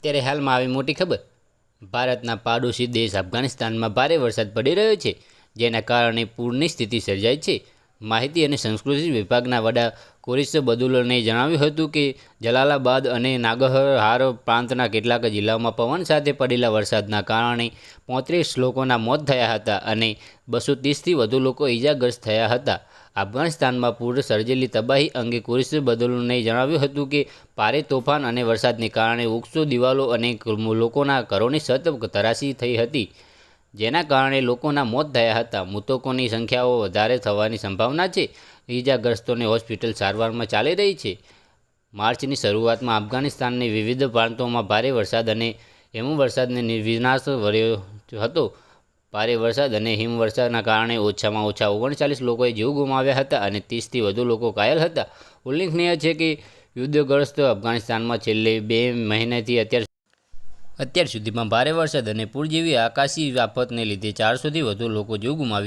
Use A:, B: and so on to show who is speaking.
A: અત્યારે હાલમાં આવી મોટી ખબર? ભારતના પાડોશી દેશ અફઘાનિસ્તાનમાં ભારે વરસાદ પડી રહ્યો છે, જેના કારણે પૂરની સ્થિતિ સર્જાઈ છે. માહિતી અને સંસ્કૃતિ વિભાગના વડા કોરિસ બદુલને જણાવ્યું હતું કે, જલાલાબાદ અને નાગરહાર પ્રાંતના કેટલાક જિલ્લાઓમાં પવન સાથે પડેલા વરસાદના કારણે પોત્રીસ લોકોના મોત થયા હતા અને બસો ત્રીસથી વધુ લોકો ઈજાગ્રસ્ત થયા હતા. અફઘાનિસ્તાનમાં પૂર સર્જેલી તબાહી અંગે કુરિશ બદલુને જણાવ્યું હતું કે ભારે તોફાન અને વરસાદને કારણે વૃક્ષો દિવાલો અને લોકોના ઘરોની છત તરાશી થઈ હતી, જેના કારણે લોકોના મોત થયા હતા. મૃતકોની સંખ્યાઓ વધારે થવાની સંભાવના છે. ઈજાગ્રસ્તોને હોસ્પિટલ સારવારમાં ચાલી રહી છે. માર્ચની શરૂઆતમાં અફઘાનિસ્તાનની વિવિધ પ્રાંતોમાં ભારે વરસાદ અને હિમવર્ષાદને વિનાશ વર્યો હતો. ભારે વરસાદ અને હિમવર્ષાના કારણે ઓછામાં ઓછા ઓગણચાલીસ લોકોએ જીવ ગુમાવ્યા હતા અને ત્રીસથી વધુ લોકો ઘાયલ હતા. ઉલ્લેખનીય છે કે યુદ્ધગ્રસ્ત અફઘાનિસ્તાનમાં છેલ્લે બે મહિનાથી અત્યાર અત્યાર સુધીમાં ભારે વરસાદ અને પૂર જેવી આકાશી આફતને લીધે ચારસોથી વધુ લોકો જીવ ગુમાવી